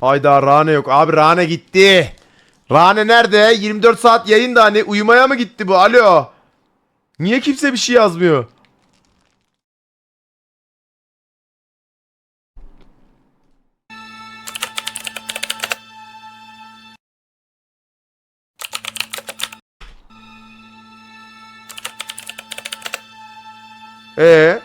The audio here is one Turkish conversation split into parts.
Hayda Rane yok. Abi Rane gitti. Rane nerede? 24 saat yayında hani uyumaya mı gitti bu? Alo. Niye kimse bir şey yazmıyor? Ee,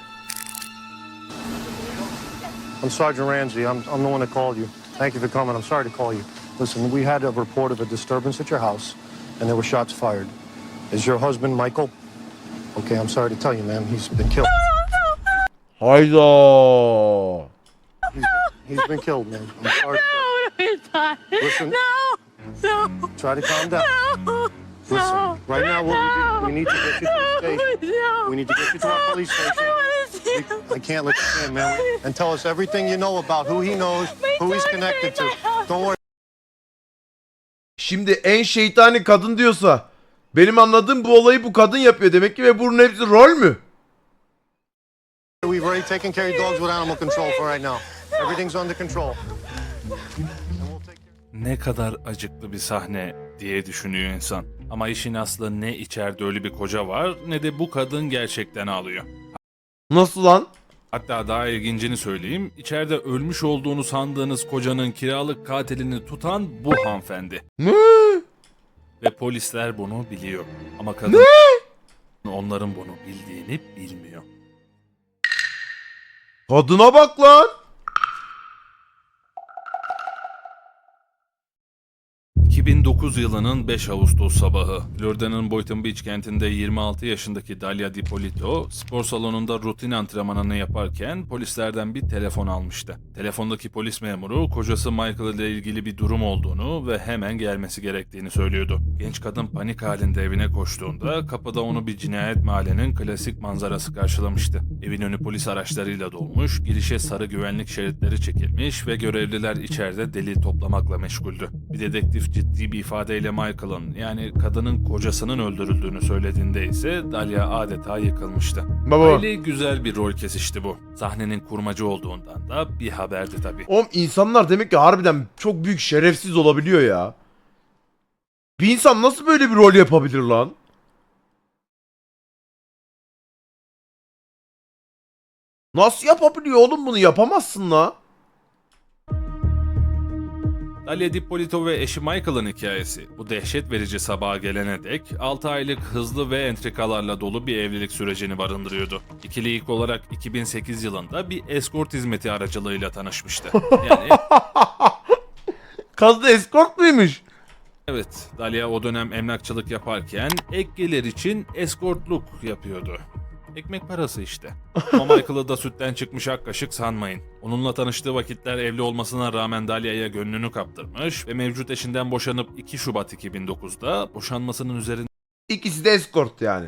I'm Sergeant Ramsey. I'm, I'm the one that called you. Thank you for coming. I'm sorry to call you. Listen, we had a report of a disturbance at your house, and there were shots fired. Is your husband Michael? Okay, I'm sorry to tell you, man. He's been killed. hayda. He's been killed, man. I'm sorry. No, it's not. Listen. No, no, Try to calm down. no. Listen, right now what we do, we need to get you to the station. No. We need to get you to our police I station. I can't let you in, man. And tell us everything you know about who he knows, who he's connected to. Don't worry. Şimdi en şeytani kadın diyorsa benim anladığım bu olayı bu kadın yapıyor demek ki ve bunun hepsi rol mü? We've already taken care of dogs with animal control for right now. Everything's under control. Ne kadar acıklı bir sahne diye düşünüyor insan. Ama işin aslı ne içeride ölü bir koca var ne de bu kadın gerçekten ağlıyor. Nasıl lan? Hatta daha ilgincini söyleyeyim. İçeride ölmüş olduğunu sandığınız kocanın kiralık katilini tutan bu hanımefendi. Ne? Ve polisler bunu biliyor. Ama kadın onların bunu bildiğini bilmiyor. Kadına bak lan. 2009 yılının 5 Ağustos sabahı. Florida'nın Boynton Beach kentinde 26 yaşındaki Dalia DiPolito spor salonunda rutin antrenmanını yaparken polislerden bir telefon almıştı. Telefondaki polis memuru kocası Michael ile ilgili bir durum olduğunu ve hemen gelmesi gerektiğini söylüyordu. Genç kadın panik halinde evine koştuğunda kapıda onu bir cinayet mahallinin klasik manzarası karşılamıştı. Evin önü polis araçlarıyla dolmuş, girişe sarı güvenlik şeritleri çekilmiş ve görevliler içeride delil toplamakla meşguldü. Bir dedektif ciddi bir ifadeyle Michael'ın yani kadının kocasının öldürüldüğünü söylediğinde ise Dalia adeta yıkılmıştı. Baba. Hayli güzel bir rol kesişti bu. Sahnenin kurmacı olduğundan da bir haberdi tabii. Oğlum insanlar demek ki harbiden çok büyük şerefsiz olabiliyor ya. Bir insan nasıl böyle bir rol yapabilir lan? Nasıl yapabiliyor oğlum bunu yapamazsın la. Dalia Dipolito ve eşi Michael'ın hikayesi. Bu dehşet verici sabaha gelene dek 6 aylık hızlı ve entrikalarla dolu bir evlilik sürecini barındırıyordu. İkili ilk olarak 2008 yılında bir eskort hizmeti aracılığıyla tanışmıştı. Yani Kız da eskort muymuş? evet Dalia o dönem emlakçılık yaparken ek gelir için eskortluk yapıyordu. Ekmek parası işte. Ama Michael'ı da sütten çıkmış ak kaşık sanmayın. Onunla tanıştığı vakitler evli olmasına rağmen Dalia'ya gönlünü kaptırmış ve mevcut eşinden boşanıp 2 Şubat 2009'da boşanmasının üzerinden İkisi de eskort yani.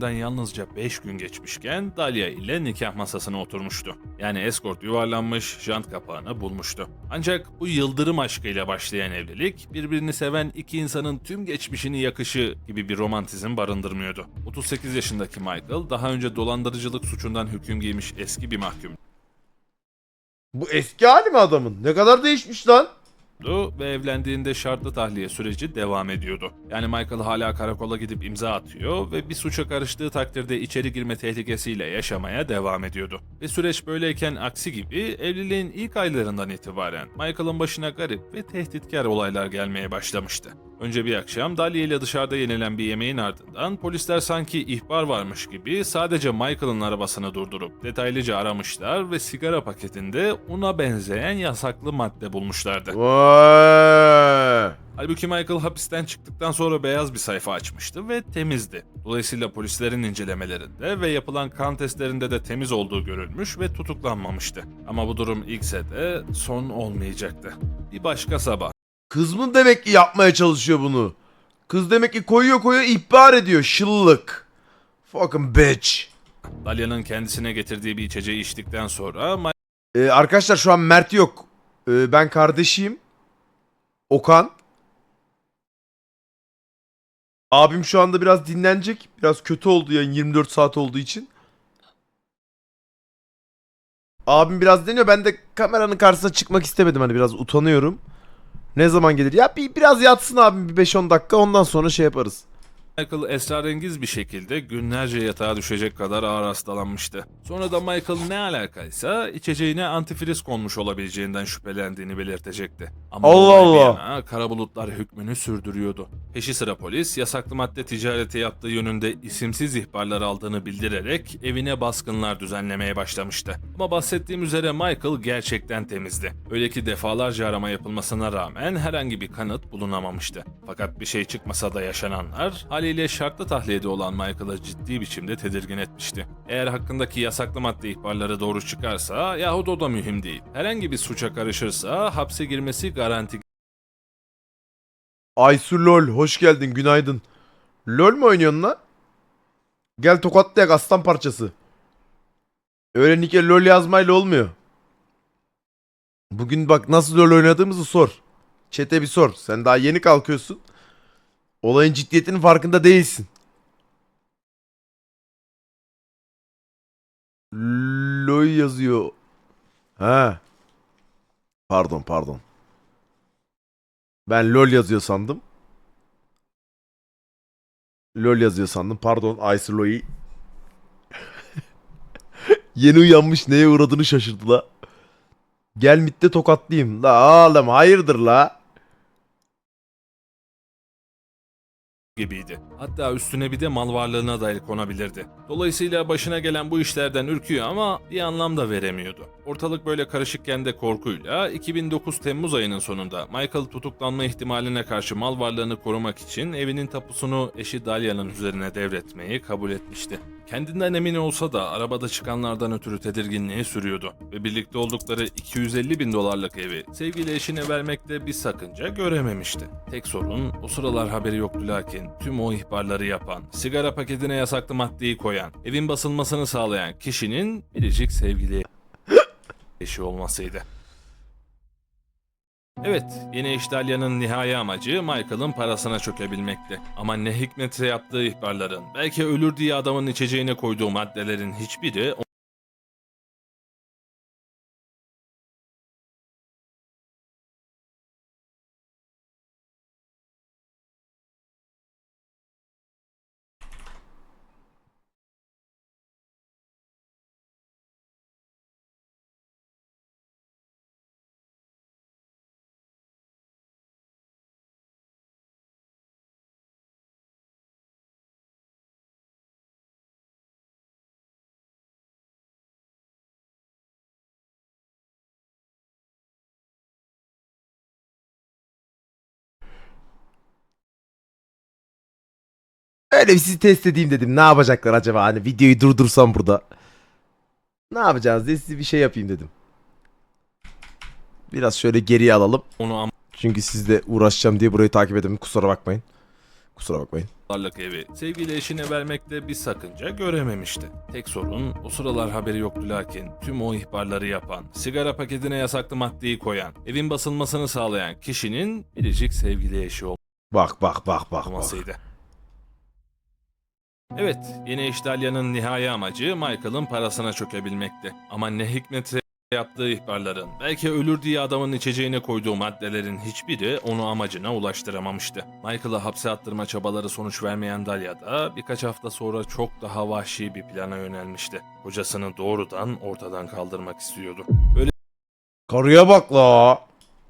Yalnızca 5 gün geçmişken Dalia ile nikah masasına oturmuştu. Yani eskort yuvarlanmış, jant kapağını bulmuştu. Ancak bu yıldırım aşkıyla başlayan evlilik birbirini seven iki insanın tüm geçmişini yakışı gibi bir romantizm barındırmıyordu. 38 yaşındaki Michael daha önce dolandırıcılık suçundan hüküm giymiş eski bir mahkum Bu eski hali mi adamın? Ne kadar değişmiş lan? Ve evlendiğinde şartlı tahliye süreci devam ediyordu. Yani Michael hala karakola gidip imza atıyor ve bir suça karıştığı takdirde içeri girme tehlikesiyle yaşamaya devam ediyordu. Ve süreç böyleyken aksi gibi evliliğin ilk aylarından itibaren Michael'ın başına garip ve tehditkar olaylar gelmeye başlamıştı. Önce bir akşam Dahlia ile dışarıda yenilen bir yemeğin ardından polisler sanki ihbar varmış gibi sadece Michael'ın arabasını durdurup detaylıca aramışlar ve sigara paketinde una benzeyen yasaklı madde bulmuşlardı. Vay. Halbuki Michael hapisten çıktıktan sonra beyaz bir sayfa açmıştı ve temizdi. Dolayısıyla polislerin incelemelerinde ve yapılan kan testlerinde de temiz olduğu görülmüş ve tutuklanmamıştı. Ama bu durum ilkse de son olmayacaktı. Bir başka sabah. Kız mı demek ki yapmaya çalışıyor bunu? Kız demek ki koyuyor koyuyor ihbar ediyor. Şıllık. Fucking bitch. Dalia'nın kendisine getirdiği bir içeceği içtikten sonra Ee, arkadaşlar şu an Mert yok. Ee, ben kardeşiyim. Okan. Abim şu anda biraz dinlenecek. Biraz kötü oldu yani 24 saat olduğu için. abim biraz deniyor. Ben de kameranın karşısına çıkmak istemedim. Hani biraz utanıyorum. Ne zaman gelir? Ya bir biraz yatsın abim bir 5-10 dakika ondan sonra şey yaparız. Michael esrarengiz bir şekilde günlerce yatağa düşecek kadar ağır hastalanmıştı. Sonra da Michael ne alakaysa içeceğine antifriz konmuş olabileceğinden şüphelendiğini belirtecekti. Ama Allah Allah. yana kara bulutlar hükmünü sürdürüyordu. Peşi sıra polis yasaklı madde ticareti yaptığı yönünde isimsiz ihbarlar aldığını bildirerek evine baskınlar düzenlemeye başlamıştı. Ama bahsettiğim üzere Michael gerçekten temizdi. Öyle ki defalarca arama yapılmasına rağmen herhangi bir kanıt bulunamamıştı. Fakat bir şey çıkmasa da yaşananlar haliyle şartlı tahliyede olan Michael'ı ciddi biçimde tedirgin etmişti. Eğer hakkındaki yasaklı madde ihbarları doğru çıkarsa yahut o da mühim değil. Herhangi bir suça karışırsa hapse girmesi garanti Aysu LOL hoş geldin günaydın. LOL mu oynuyorsun lan? Gel tokatlayak aslan parçası. Öyle nike LOL yazmayla olmuyor. Bugün bak nasıl LOL oynadığımızı sor. Çete bir sor. Sen daha yeni kalkıyorsun. Olayın ciddiyetinin farkında değilsin. LOL yazıyor. Ha. Pardon pardon. Ben LOL yazıyor sandım. LOL yazıyor sandım. Pardon Aysulo'yu. Yeni uyanmış neye uğradığını şaşırdı la. Gel mitte tokatlayayım. La oğlum hayırdır la. Gibiydi. Hatta üstüne bir de mal varlığına da el konabilirdi. Dolayısıyla başına gelen bu işlerden ürküyor ama bir anlam da veremiyordu. Ortalık böyle karışıkken de korkuyla 2009 Temmuz ayının sonunda Michael tutuklanma ihtimaline karşı mal varlığını korumak için evinin tapusunu eşi Dalia'nın üzerine devretmeyi kabul etmişti. Kendinden emin olsa da arabada çıkanlardan ötürü tedirginliği sürüyordu ve birlikte oldukları 250 bin dolarlık evi sevgili eşine vermekte bir sakınca görememişti. Tek sorun o sıralar haberi yoktu lakin tüm o ihbarları yapan, sigara paketine yasaklı maddeyi koyan, evin basılmasını sağlayan kişinin biricik sevgili eşi olmasıydı. Evet, yeni eş Dalia'nın nihai amacı Michael'ın parasına çökebilmekti. Ama ne hikmetse yaptığı ihbarların, belki ölür diye adamın içeceğine koyduğu maddelerin hiçbiri Öyle bir sizi test edeyim dedim. Ne yapacaklar acaba? Hani videoyu durdursam burada. Ne yapacağız diye size bir şey yapayım dedim. Biraz şöyle geriye alalım. onu Çünkü sizle uğraşacağım diye burayı takip edemem. Kusura bakmayın. Kusura bakmayın. ambarlık evi sevgili eşine vermekte bir sakınca görememişti. Tek sorun o sıralar haberi yoktu lakin tüm o ihbarları yapan, sigara paketine yasaklı maddeyi koyan, evin basılmasını sağlayan kişinin biricik sevgili eşi Bak bak bak bak bak. olmasıydı. Evet, yeni eş Dalia'nın nihai amacı Michael'ın parasına çökebilmekti. Ama ne hikmetse yaptığı ihbarların, belki ölür diye adamın içeceğine koyduğu maddelerin hiçbiri onu amacına ulaştıramamıştı. Michael'ı hapse attırma çabaları sonuç vermeyen Dalia da birkaç hafta sonra çok daha vahşi bir plana yönelmişti. Kocasını doğrudan ortadan kaldırmak istiyordu. Karıya bak la.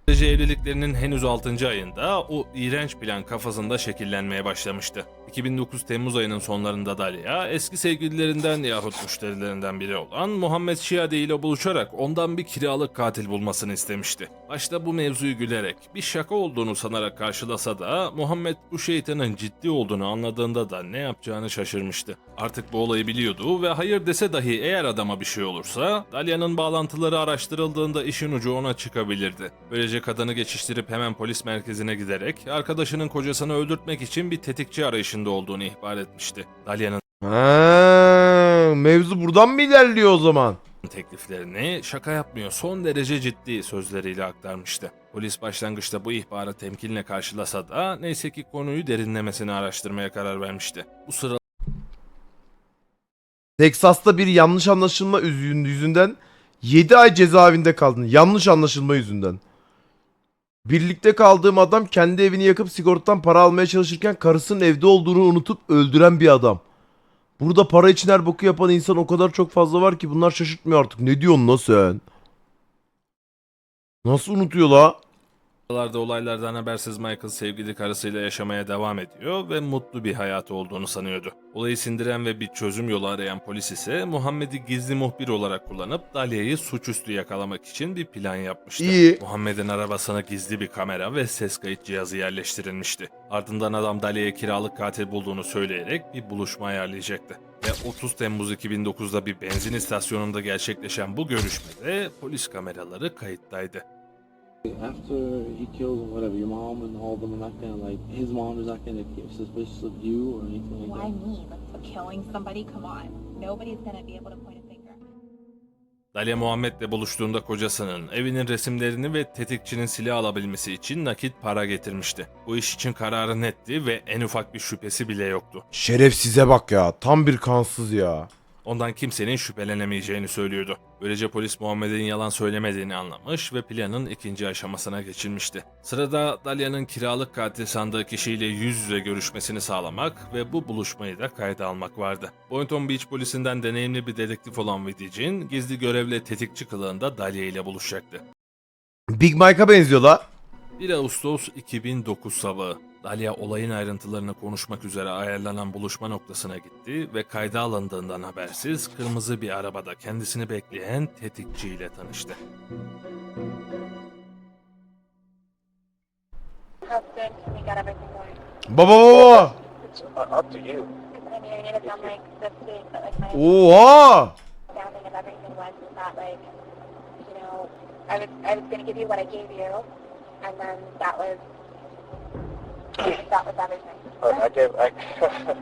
Böylece evliliklerinin henüz 6. ayında o iğrenç plan kafasında şekillenmeye başlamıştı. 2009 Temmuz ayının sonlarında Dalia eski sevgililerinden yahut müşterilerinden biri olan Muhammed Şiade ile buluşarak ondan bir kiralık katil bulmasını istemişti. Başta bu mevzuyu gülerek bir şaka olduğunu sanarak karşılasa da Muhammed bu şeytanın ciddi olduğunu anladığında da ne yapacağını şaşırmıştı. Artık bu olayı biliyordu ve hayır dese dahi eğer adama bir şey olursa Dalia'nın bağlantıları araştırıldığında işin ucu ona çıkabilirdi. Böylece kadını geçiştirip hemen polis merkezine giderek arkadaşının kocasını öldürtmek için bir tetikçi arayışında olduğunu ihbar etmişti. Dalia'nın Ha, mevzu buradan mı ilerliyor o zaman? tekliflerini şaka yapmıyor son derece ciddi sözleriyle aktarmıştı. Polis başlangıçta bu ihbarı temkinle karşılasa da neyse ki konuyu derinlemesine araştırmaya karar vermişti. Bu sırada Texas'ta bir yanlış anlaşılma yüzün- yüzünden 7 ay cezaevinde kaldın. Yanlış anlaşılma yüzünden. Birlikte kaldığım adam kendi evini yakıp sigortadan para almaya çalışırken karısının evde olduğunu unutup öldüren bir adam. Burada para için her boku yapan insan o kadar çok fazla var ki bunlar şaşırtmıyor artık. Ne diyorsun lan sen? Nasıl unutuyor la? Yıllarda olaylardan habersiz Michael sevgili karısıyla yaşamaya devam ediyor ve mutlu bir hayatı olduğunu sanıyordu. Olayı sindiren ve bir çözüm yolu arayan polis ise Muhammed'i gizli muhbir olarak kullanıp Dalia'yı suçüstü yakalamak için bir plan yapmıştı. İyi. Muhammed'in arabasına gizli bir kamera ve ses kayıt cihazı yerleştirilmişti. Ardından adam Dalia'ya kiralık katil bulduğunu söyleyerek bir buluşma ayarlayacaktı. Ve 30 Temmuz 2009'da bir benzin istasyonunda gerçekleşen bu görüşmede polis kameraları kayıttaydı. After he kills whatever your mom and all of them are not gonna like his mom is not gonna get suspicious of you or anything like Why that. me? Like, for killing somebody? Come on. Nobody's gonna be able to point a finger. Dalia Muhammed'le buluştuğunda kocasının evinin resimlerini ve tetikçinin silah alabilmesi için nakit para getirmişti. Bu iş için kararı netti ve en ufak bir şüphesi bile yoktu. Şerefsize bak ya. Tam bir kansız ya. Ondan kimsenin şüphelenemeyeceğini söylüyordu. Böylece polis Muhammed'in yalan söylemediğini anlamış ve planın ikinci aşamasına geçilmişti. Sırada Dalia'nın kiralık katil sandığı kişiyle yüz yüze görüşmesini sağlamak ve bu buluşmayı da kayda almak vardı. Boynton Beach polisinden deneyimli bir dedektif olan Vidic'in gizli görevle tetikçi kılığında Dalia ile buluşacaktı. Big Mike'a benziyor la. 1 Ağustos 2009 sabahı Dalia olayın ayrıntılarını konuşmak üzere ayarlanan buluşma noktasına gitti ve kayda alındığından habersiz kırmızı bir arabada kendisini bekleyen tetikçiyle tanıştı. Baba baba. Oha. I was I was gonna give you what I gave you, and then that was that was everything. Uh, I gave. I,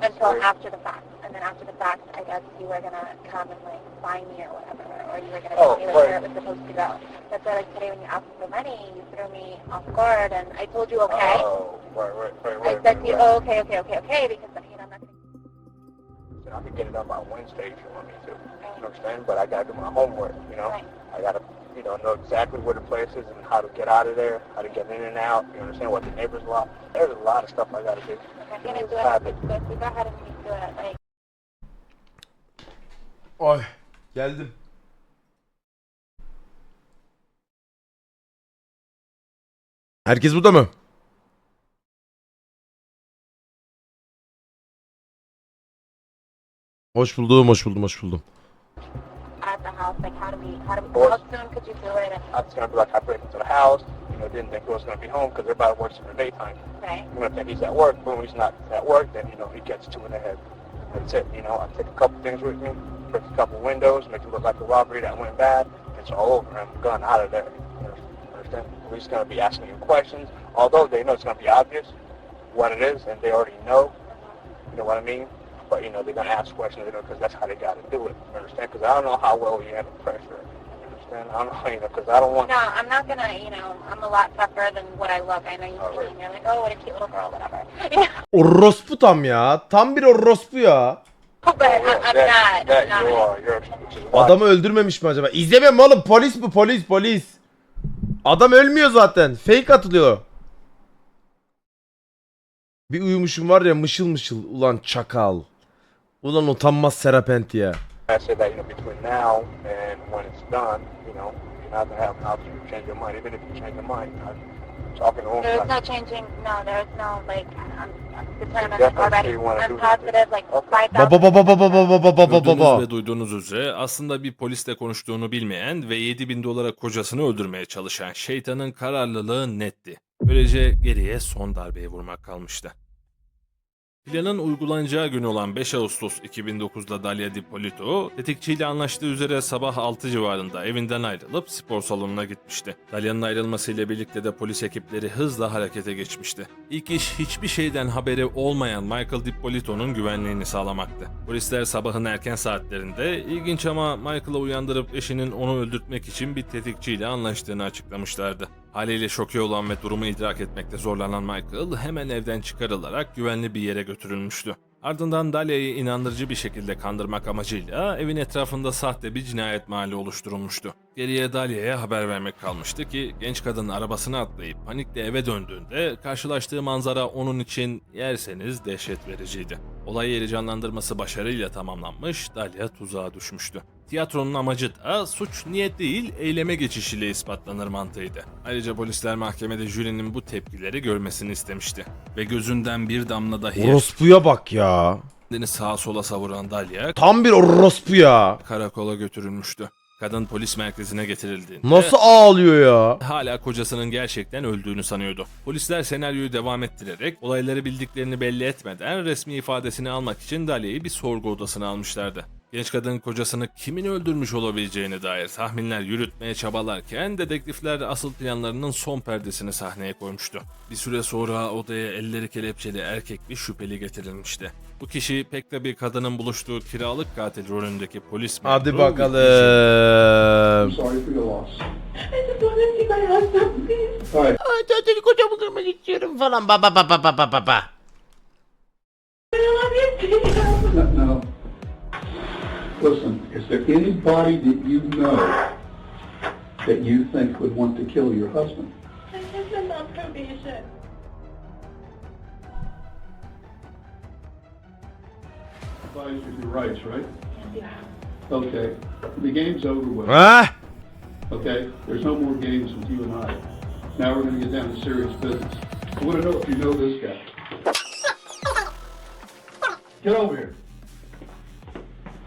Until after the fact, and then after the fact, I guess you were gonna come and like find me or whatever, or you were gonna Oh, tell me like, where it was supposed to go. That's why like today when you asked me for money, you threw me off guard, and I told you okay. Oh, right, right, right, I right. said to you, oh, okay, okay, okay, okay, because you know, I'm not I can get it done by Wednesday if you want me to. You understand? But I gotta do my homework. You know, Right. I gotta, you know, know exactly where the place is and how to get out of there, how to get in and out. You understand what the neighbors like? There's a lot of stuff I gotta do. İt. But we it. Like, Ay geldim. Herkes burada mı? Hoş buldum, hoş buldum, hoş buldum. At the house, like, how do we, how do we, how soon could you do it? And, I was gonna be like, I break into the house. You know, didn't think he was gonna be home because everybody works in the daytime. right? I'm gonna think he's at work. Boom, he's not at work. Then you know he gets two in the head. That's it. You know, I take a couple things with me, break a couple windows, make it look like a robbery that went bad. It's all over. I'm gone out of there. You understand? Police gonna be asking you questions, although they know it's gonna be obvious what it is, and they already know. You know what I mean? But you know they're gonna ask questions, you know, because that's how they gotta do it. You understand? Because I don't know how well you handle pressure. You understand? I don't know, you know, because I don't want. No, I'm not gonna, you know, I'm a lot tougher than what I look. I know you see me right. and you're like, oh, what a cute little girl, whatever. Orospu tam ya. Tam bir orospu ya. but I, I'm that, not. that I'm you not. are. You're, which is why. Adamı öldürmemiş mi acaba? İzlemiyorum oğlum. Polis bu polis polis. Adam ölmüyor zaten. Fake atılıyor. Bir uyumuşum var ya mışıl mışıl. Ulan çakal. Ulan utanmaz serapenti ya. I say that, you know, between now and when it's done, you know, you're not gonna have an option to change your mind. Even if you change your mind, I'm talking to him. There's like, no changing. No, there's no like. I'm, I'm determined Definitely already. you wanna do I'm this. positive. Like five Baba baba baba baba baba baba Gördüğünüz baba. ve duyduğunuz üzere aslında bir polisle konuştuğunu bilmeyen ve 7000 dolara kocasını öldürmeye çalışan şeytanın kararlılığı netti. Böylece geriye son darbeyi vurmak kalmıştı. Planın uygulanacağı gün olan 5 Ağustos 2009'da Dalia Dipolito, tetikçiyle anlaştığı üzere sabah 6 civarında evinden ayrılıp spor salonuna gitmişti. Dalia'nın ayrılmasıyla birlikte de polis ekipleri hızla harekete geçmişti. İlk iş hiçbir şeyden haberi olmayan Michael Dipolito'nun güvenliğini sağlamaktı. Polisler sabahın erken saatlerinde ilginç ama Michael'ı uyandırıp eşinin onu öldürtmek için bir tetikçiyle anlaştığını açıklamışlardı. Haliyle şoke olan ve durumu idrak etmekte zorlanan Michael hemen evden çıkarılarak güvenli bir yere götürülmüştü. Ardından Dalia'yı inandırıcı bir şekilde kandırmak amacıyla evin etrafında sahte bir cinayet mahalli oluşturulmuştu. Geriye Dalia'ya haber vermek kalmıştı ki genç kadın arabasına atlayıp panikle eve döndüğünde karşılaştığı manzara onun için yerseniz dehşet vericiydi. Olay yeri canlandırması başarıyla tamamlanmış, Dalia tuzağa düşmüştü. Tiyatronun amacı da suç niyet değil eyleme geçişiyle ispatlanır mantığıydı. Ayrıca polisler mahkemede jürinin bu tepkileri görmesini istemişti. Ve gözünden bir damla dahi Orospuya bak ya. kendini sağa sola savuran Dalia Tam bir orospu ya. karakola götürülmüştü. Kadın polis merkezine getirildi. Nasıl ağlıyor ya? Hala kocasının gerçekten öldüğünü sanıyordu. Polisler senaryoyu devam ettirerek olayları bildiklerini belli etmeden resmi ifadesini almak için Dalia'yı bir sorgu odasına almışlardı. Genç kadın kocasını kimin öldürmüş olabileceğine dair tahminler yürütmeye çabalarken dedektifler asıl planlarının son perdesini sahneye koymuştu. Bir süre sonra odaya elleri kelepçeli erkek bir şüpheli getirilmişti. Bu kişi pek de bir kadının buluştuğu kiralık katil rolündeki polis Hadi memuru bakalım. right, Tatil kocamı kırmak istiyorum falan. Ba ba ba ba ba ba ba Listen, is there anybody that you know that you think would want to kill your husband? My husband's on probation. Advise you your rights, right? Yeah. Okay, the game's over with, Ha? okay? There's no more games with you and I. Now we're gonna get down to serious business. I wanna know if you know this guy. Get over here.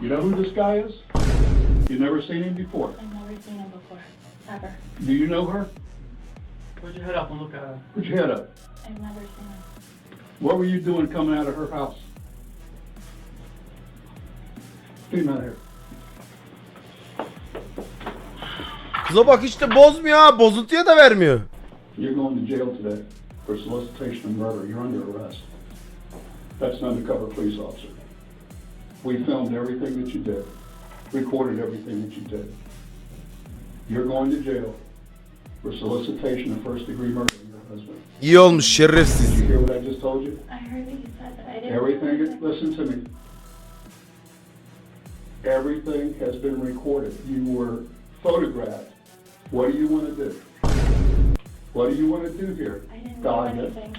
You know who this guy is? You've never seen him before. I've never seen him before. Ever. Do you know her? Put your head up and look at her. Put your head up. I've never seen him. What were you doing coming out of her house? Get out of here. Kıza bak işte bozmuyor ha. Bozuntuya da vermiyor. You're going to jail today for solicitation of murder. You're under arrest. That's an undercover police officer. We filmed everything that you did, recorded everything that you did. You're going to jail for solicitation of first degree murder of your husband. İyi olmuş Did you hear what I just told you? I heard that you said that. I didn't. Everything, listen to me. Everything has been recorded. You were photographed. What do you want to do? What do you want to do here? I didn't do Dahlia? anything.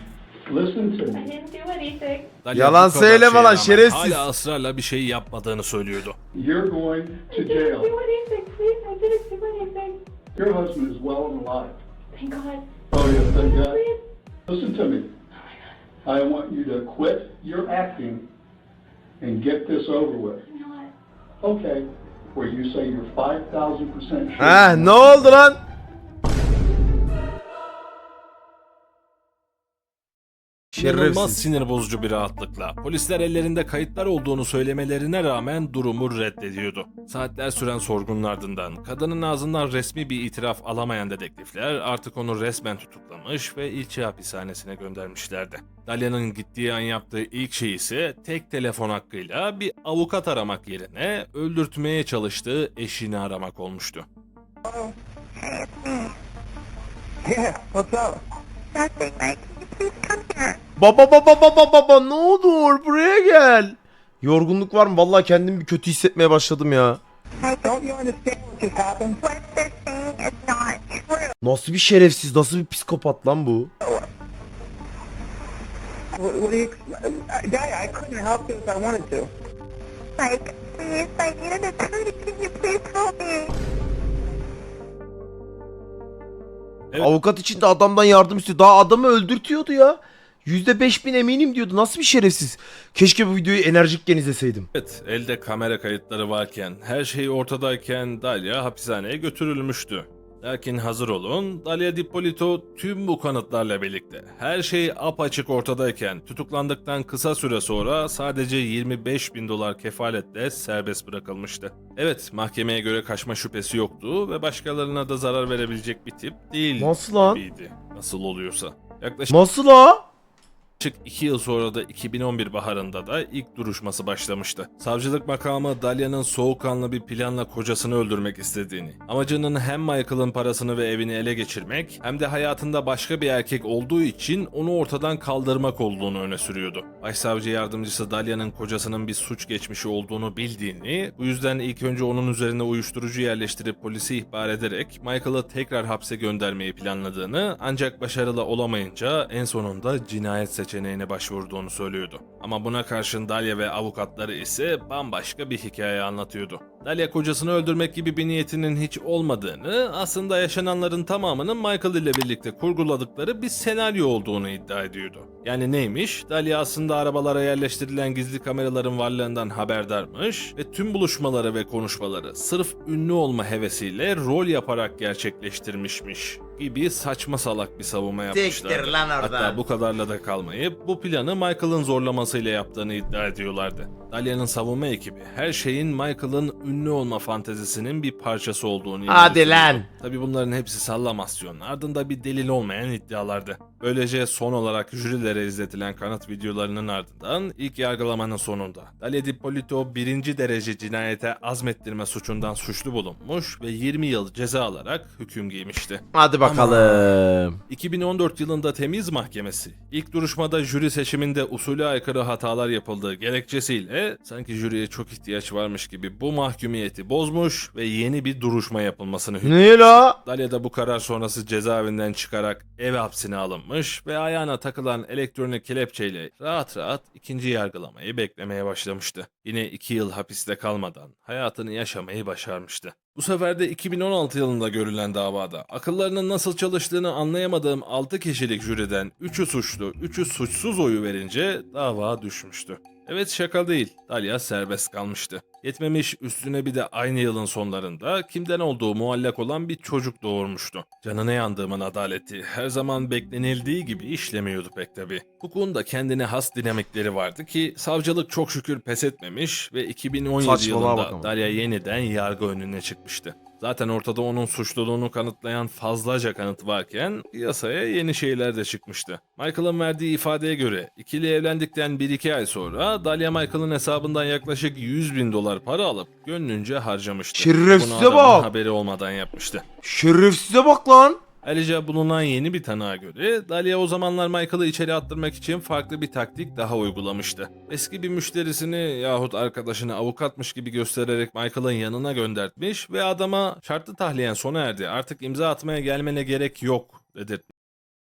Listen to I me. didn't do anything. Yalan bu kadar söyleme şeye lan, rağmen şerefsiz. Hala ısrarla bir şey yapmadığını söylüyordu. You're going to I didn't jail. do anything, please. I didn't do anything. Your husband is well and alive. Thank God. Oh, yeah, thank God. Please. Listen to me. I want you to quit your acting and get this over with. I'm not. Okay, where you say you're 5,000% sure. Ha ne oldu lan? İnanılmaz Şerefsiz. sinir bozucu bir rahatlıkla. Polisler ellerinde kayıtlar olduğunu söylemelerine rağmen durumu reddediyordu. Saatler süren sorgunun ardından kadının ağzından resmi bir itiraf alamayan dedektifler artık onu resmen tutuklamış ve ilçe hapishanesine göndermişlerdi. Dalia'nın gittiği an yaptığı ilk şey ise tek telefon hakkıyla bir avukat aramak yerine öldürtmeye çalıştığı eşini aramak olmuştu. Yeah, what's up? Nothing, Mike. Baba baba baba baba ne olur buraya gel. Yorgunluk var mı? Vallahi kendimi bir kötü hissetmeye başladım ya. Nasıl bir şerefsiz, nasıl bir psikopat lan bu? Evet. Avukat için de adamdan yardım istiyor. Daha adamı öldürtüyordu ya. %5000 eminim diyordu. Nasıl bir şerefsiz? Keşke bu videoyu enerjikken izleseydim. Evet, elde kamera kayıtları varken, her şey ortadayken Dalia hapishaneye götürülmüştü. Lakin hazır olun, Dalia Dipolito tüm bu kanıtlarla birlikte her şey apaçık ortadayken tutuklandıktan kısa süre sonra sadece 25 bin dolar kefaletle serbest bırakılmıştı. Evet, mahkemeye göre kaçma şüphesi yoktu ve başkalarına da zarar verebilecek bir tip değil Nasıl lan? gibiydi. Nasıl oluyorsa. Yaklaşık Nasıl la? Yaklaşık 2 yıl sonra da 2011 baharında da ilk duruşması başlamıştı. Savcılık makamı Dalia'nın soğukkanlı bir planla kocasını öldürmek istediğini, amacının hem Michael'ın parasını ve evini ele geçirmek hem de hayatında başka bir erkek olduğu için onu ortadan kaldırmak olduğunu öne sürüyordu. Başsavcı yardımcısı Dalia'nın kocasının bir suç geçmişi olduğunu bildiğini, bu yüzden ilk önce onun üzerine uyuşturucu yerleştirip polisi ihbar ederek Michael'ı tekrar hapse göndermeyi planladığını ancak başarılı olamayınca en sonunda cinayet seçeneğine başvurduğunu söylüyordu. Ama buna karşın Dalia ve avukatları ise bambaşka bir hikaye anlatıyordu. Dalia kocasını öldürmek gibi bir niyetinin hiç olmadığını, aslında yaşananların tamamının Michael ile birlikte kurguladıkları bir senaryo olduğunu iddia ediyordu. Yani neymiş? Dalia aslında arabalara yerleştirilen gizli kameraların varlığından haberdarmış ve tüm buluşmaları ve konuşmaları sırf ünlü olma hevesiyle rol yaparak gerçekleştirmişmiş gibi saçma salak bir savunma yapmışlardı. Hatta bu kadarla da kalmayıp bu planı Michael'ın zorlamasıyla yaptığını iddia ediyorlardı. Dalia'nın savunma ekibi her şeyin Michael'ın ünlü olma fantezisinin bir parçası olduğunu Hadi lan. Tabi bunların hepsi sallamasyon. Ardında bir delil olmayan iddialardı. Böylece son olarak jürilere izletilen kanıt videolarının ardından ilk yargılamanın sonunda Dalia Dipolito birinci derece cinayete azmettirme suçundan suçlu bulunmuş ve 20 yıl ceza alarak hüküm giymişti. Hadi bakalım. 2014 yılında Temiz Mahkemesi ilk duruşmada jüri seçiminde usulü aykırı hatalar yapıldığı gerekçesiyle sanki jüriye çok ihtiyaç varmış gibi bu mahkumiyeti bozmuş ve yeni bir duruşma yapılmasını hükmetmiş. Ne la? Dalia da bu karar sonrası cezaevinden çıkarak ev hapsine alınmış ve ayağına takılan elektronik kelepçeyle rahat rahat ikinci yargılamayı beklemeye başlamıştı. Yine iki yıl hapiste kalmadan hayatını yaşamayı başarmıştı. Bu sefer de 2016 yılında görülen davada akıllarının nasıl çalıştığını anlayamadığım 6 kişilik jüriden 3'ü suçlu, 3'ü suçsuz oyu verince dava düşmüştü. Evet şaka değil. Dalia serbest kalmıştı. Yetmemiş üstüne bir de aynı yılın sonlarında kimden olduğu muallak olan bir çocuk doğurmuştu. Canına yandığımın adaleti her zaman beklenildiği gibi işlemiyordu pek tabi. Hukukun da kendine has dinamikleri vardı ki savcılık çok şükür pes etmemiş ve 2017 Saçmalığa yılında bak ama. Dalia yeniden yargı önüne çıkmıştı. Zaten ortada onun suçluluğunu kanıtlayan fazlaca kanıt varken yasaya yeni şeyler de çıkmıştı. Michael'ın verdiği ifadeye göre ikili evlendikten 1-2 ay sonra Dalia Michael'ın hesabından yaklaşık 100 bin dolar para alıp gönlünce harcamıştı. Şerefsize Bunu adamın bak! haberi olmadan yapmıştı. Şerefsize bak lan. Ayrıca bulunan yeni bir tanığa göre Dalia o zamanlar Michael'ı içeri attırmak için farklı bir taktik daha uygulamıştı. Eski bir müşterisini yahut arkadaşını avukatmış gibi göstererek Michael'ın yanına göndertmiş ve adama şartlı tahliyen sona erdi artık imza atmaya gelmene gerek yok dedirtmişti.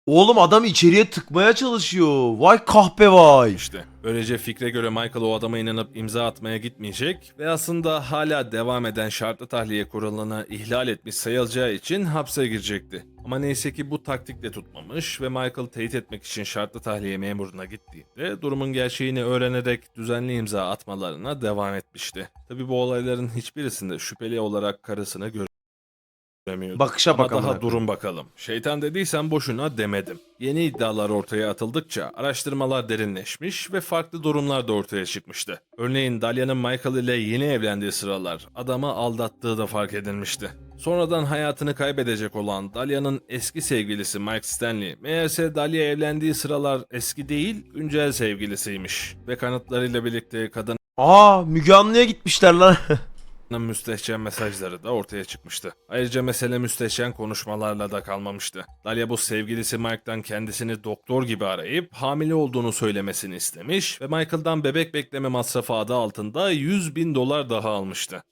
Oğlum adam içeriye tıkmaya çalışıyor. Vay kahpe vay. Böylece fikre göre Michael o adama inanıp imza atmaya gitmeyecek ve aslında hala devam eden şartlı tahliye kuralını ihlal etmiş sayılacağı için hapse girecekti. Ama neyse ki bu taktik de tutmamış ve Michael teyit etmek için şartlı tahliye memuruna gittiğinde durumun gerçeğini öğrenerek düzenli imza atmalarına devam etmişti. Tabi bu olayların hiçbirisinde şüpheli olarak karısını göremiyordu. Bakışa Ama bak daha durun bakalım. Şeytan dediysen boşuna demedim. Yeni iddialar ortaya atıldıkça araştırmalar derinleşmiş ve farklı durumlar da ortaya çıkmıştı. Örneğin Dalia'nın Michael ile yeni evlendiği sıralar adamı aldattığı da fark edilmişti. Sonradan hayatını kaybedecek olan Dalia'nın eski sevgilisi Mike Stanley, meğerse Dalia evlendiği sıralar eski değil, güncel sevgilisiymiş. Ve kanıtlarıyla birlikte kadın Aa Müge Anlı'ya gitmişler lan. müstehcen mesajları da ortaya çıkmıştı. Ayrıca mesele müstehcen konuşmalarla da kalmamıştı. Dalia bu sevgilisi Mike'dan kendisini doktor gibi arayıp hamile olduğunu söylemesini istemiş ve Michael'dan bebek bekleme masrafı adı altında 100 bin dolar daha almıştı.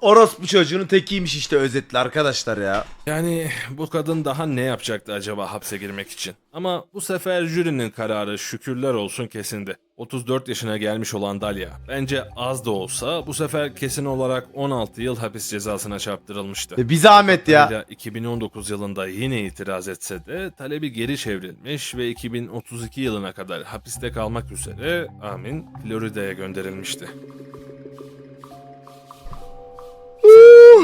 Orospu çocuğunun tekiymiş işte özetle arkadaşlar ya. Yani bu kadın daha ne yapacaktı acaba hapse girmek için? Ama bu sefer jürinin kararı şükürler olsun kesindi. 34 yaşına gelmiş olan Dalia bence az da olsa bu sefer kesin olarak 16 yıl hapis cezasına çarptırılmıştı. E, bir zahmet ya. Hala 2019 yılında yine itiraz etse de talebi geri çevrilmiş ve 2032 yılına kadar hapiste kalmak üzere Amin Florida'ya gönderilmişti.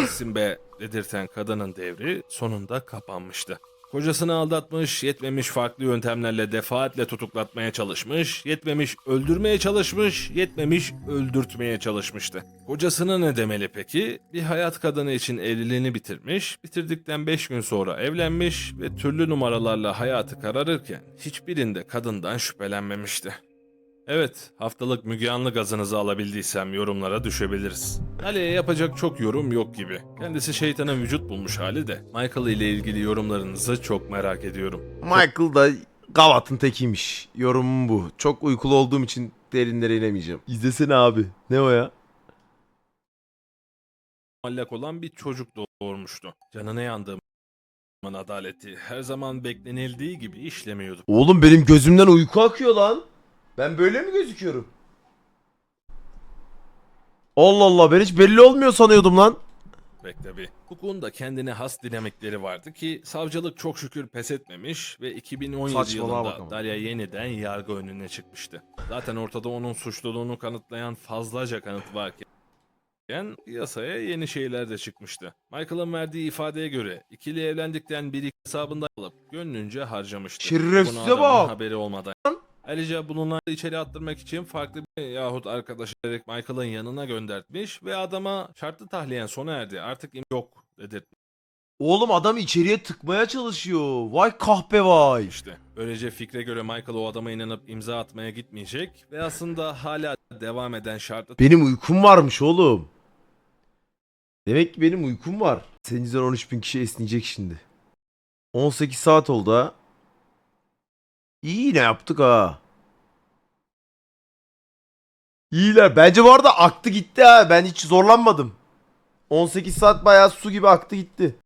İsim be dedirten kadının devri sonunda kapanmıştı. Kocasını aldatmış, yetmemiş farklı yöntemlerle defaatle tutuklatmaya çalışmış, yetmemiş öldürmeye çalışmış, yetmemiş öldürtmeye çalışmıştı. Kocasına ne demeli peki? Bir hayat kadını için evliliğini bitirmiş, bitirdikten 5 gün sonra evlenmiş ve türlü numaralarla hayatı kararırken hiçbirinde kadından şüphelenmemişti. Evet, haftalık Müge Anlı gazınızı alabildiysem yorumlara düşebiliriz. Ali'ye yapacak çok yorum yok gibi. Kendisi şeytanın vücut bulmuş hali de. Michael ile ilgili yorumlarınızı çok merak ediyorum. Michael da gavatın tekiymiş. Yorumum bu. Çok uykulu olduğum için derinlere inemeyeceğim. İzlesene abi. Ne o ya? Muallak olan bir çocuk doğurmuştu. Canına yandığımın adaleti her zaman beklenildiği gibi işlemiyordu. Oğlum benim gözümden uyku akıyor lan. Ben böyle mi gözüküyorum? Allah Allah ben hiç belli olmuyor sanıyordum lan. Pek tabi. Hukukun da kendine has dinamikleri vardı ki savcılık çok şükür pes etmemiş ve 2017 Saçmalığa bak yılında ama. Dalia yeniden yargı önüne çıkmıştı. Zaten ortada onun suçluluğunu kanıtlayan fazlaca kanıt varken yasaya yeni şeyler de çıkmıştı. Michael'ın verdiği ifadeye göre ikili evlendikten biri hesabında alıp gönlünce harcamıştı. Şerefsize Bunu adamın bak. haberi olmadan. Ayrıca bulunanları içeri attırmak için farklı bir yahut arkadaşı ederek Michael'ın yanına göndertmiş ve adama şartlı tahliyen sona erdi artık im- yok dedirtmişti. Oğlum adam içeriye tıkmaya çalışıyor. Vay kahpe vay. Böylece fikre göre Michael o adama inanıp imza atmaya gitmeyecek ve aslında hala devam eden şartlı Benim uykum varmış oğlum. Demek ki benim uykum var. Senin yüzünden 13 bin kişi esneyecek şimdi. 18 saat oldu ha. İyi yine yaptık ha. İyiler. Bence bu arada aktı gitti ha. Ben hiç zorlanmadım. 18 saat bayağı su gibi aktı gitti.